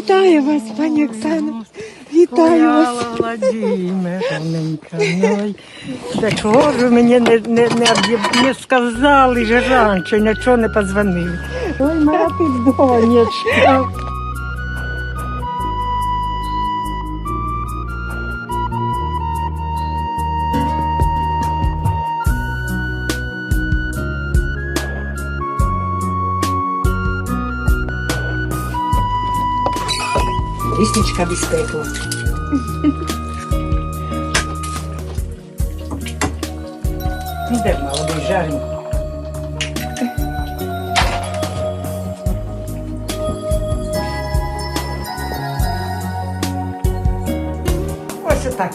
Вітаю вас, пані Оксано. Вітаю вас. Чого ж ви мені не, не, не, не сказали ж раніше, нічого не позвонили. Ой, моя ти донечка. Лісничка без пекла. Іде молодий жарень. Ось отак.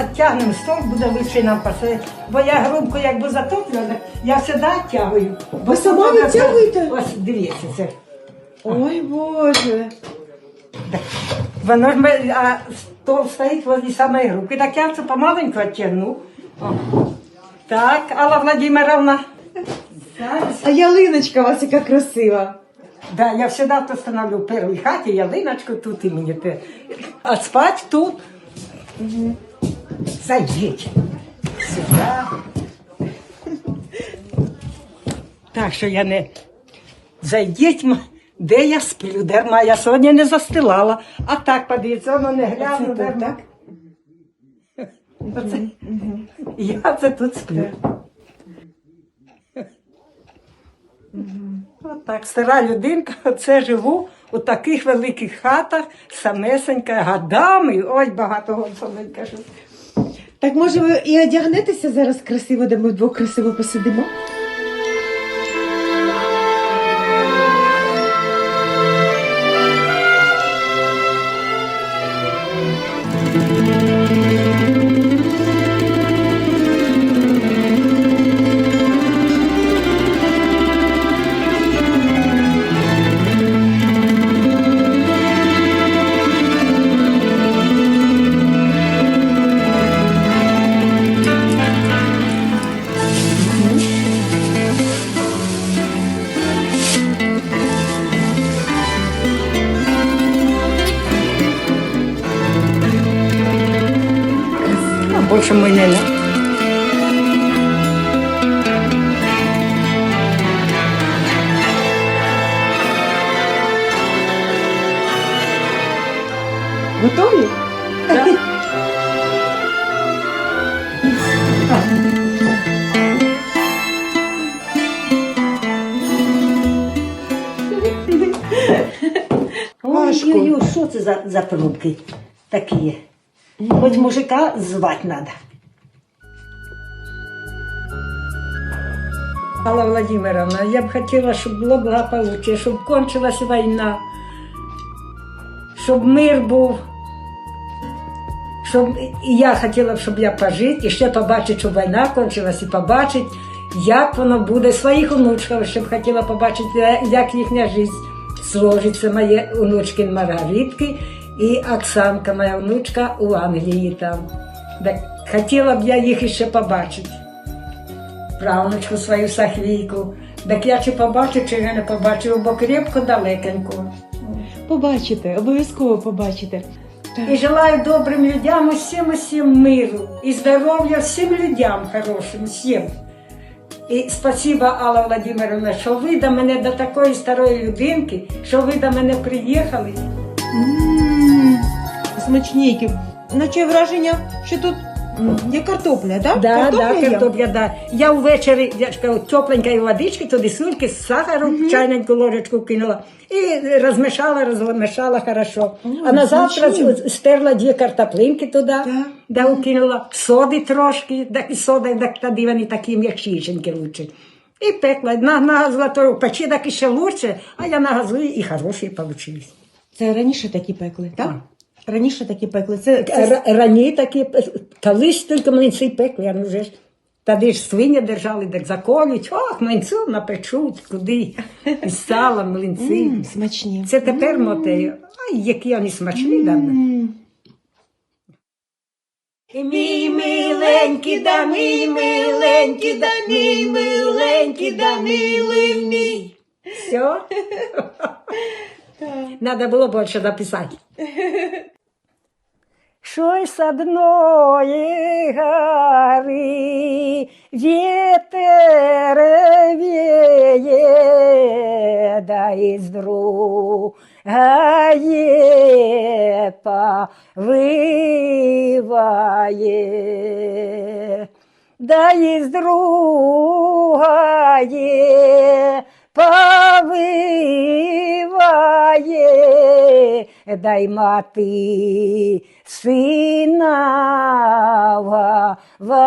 Оттягнемо стол, буде лучше нам посидіти. Бо я грубку якби затоплювала, я завжди оттягую. Ви сама відтягуєте? Ось дивіться це. Ой, Боже. Воно ж ми, а стол стоїть возле самої руки. Так я це помаленьку оттягну. О. Так, Алла Владимировна. Зараз. А ялиночка у вас яка красива. Да, я всегда становлю в первой хате, ялиночку тут и мне те. А спать тут. Зайдіть. Сюда. Так що я не зайдіть, де я сплю, дарма. Я сьогодні не застилала. А так, подивіться, воно не гляну, дарма. так? Оце. Я це тут сплю. Отак, стара людинка, оце живу у таких великих хатах, самесенька, годами. Ой, багато год кажу. Так може ви і одягнетеся зараз красиво, де ми вдвох красиво посидимо? А більше ми не. Готові? Важко. Ой, ой, що це за, за трубки такі? Хоч мужика звати треба. Алла Владимировна, я б хотіла, щоб було благополуччя, щоб кончилась війна, щоб мир був. Щоб я хотіла щоб я пожити, і ще побачити, щоб війна кончилась, і побачити, як воно буде. Своїх онучків ще б хотіла побачити, як їхня життя сложиться. Моє онучки Маргаритки і Оксанка, моя внучка у Англії там. Так хотіла б я їх ще побачити. Правнучку свою Сахвійку. Так я чи побачу, чи я не побачу, бо крепко далекенько. Побачите, обов'язково побачите. І желаю добрим людям усім усім миру і здоров'я всім людям хорошим, всім. І спасибо, Алла Владимировна, що ви до мене до такої старої людинки, що ви до мене приїхали. М, Наче враження, що тут м, є картопля, так? Да, да, є? картопля, да. Я ввечері я ж кажу, тепленької водички, туди сульки з сахаром, чайненьку ложечку кинула і розмішала, розмішала хорошо. а на завтра стерла дві картоплинки туди, да, укинула, соди трошки, так і сода, так тоді вони такі м'якшішенькі лучше. І пекла, на, нагазла то в печі так ще лучше, а я нагазую і хороші получились. Це раніше такі пекли, так? Раніше такі пекли. Це, це... Рані такі, колись тільки млинці пекли, а ну вже ж. Тоді ж свині держали, так заколють, ох, млинцю напечуть, куди. І сала, млинці. М, смачні. Це тепер мотею. Ай, які вони смачні давно. М. І мій миленький, да мій миленький, да мій миленький, да милий мій. Все? Надо було більше написати. Щось одної гори вітер віє, да із другої повиває, да із другої повиває, дай мати сина варяє.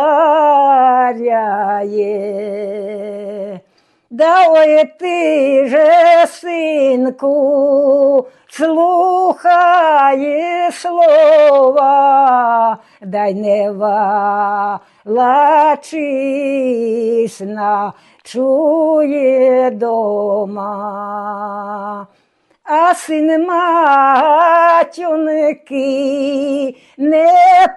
Да ой ти же, синку, слухає слова, дай не валачись на чує дома. А син матюнки не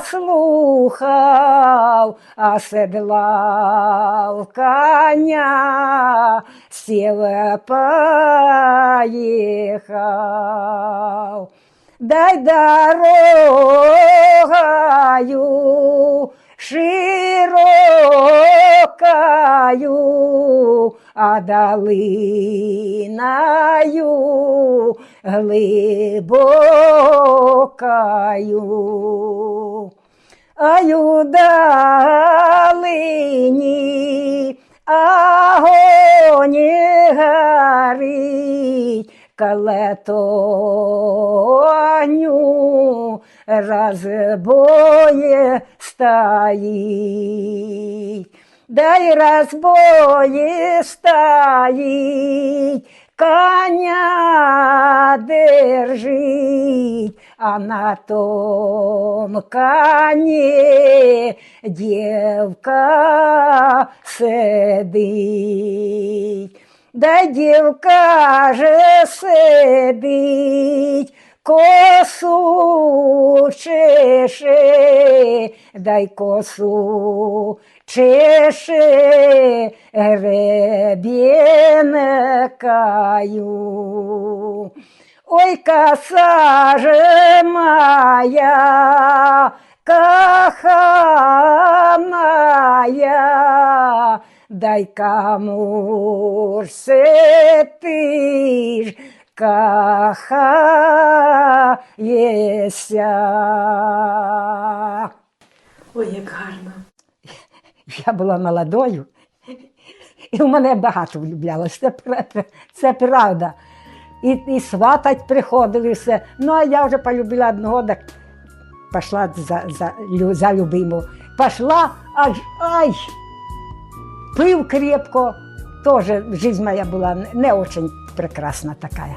послухав, а седлав коня, сів поїхав. Дай дорогою широкою, а долиною глибокою. А ю долині огонь горить, колетоню разбоє стоїть. Дай разбоє стоїть, коня держить, а на том коні дівка сидить. Да дівка же сидить, Косу чеше, дай косу чеше, ребенкаю. Ой, коса же моя, каханая, дай кому ж ти ж кахаєся. Ой, як гарно. Я була молодою, і в мене багато влюблялося. Це, це правда. І, і сватать приходили все. Ну, а я вже полюбила одного, так пішла за, за, за любиму. Пішла, аж ай! Пив крепко. Тоже жизнь моя була не- не очень прекрасна такая.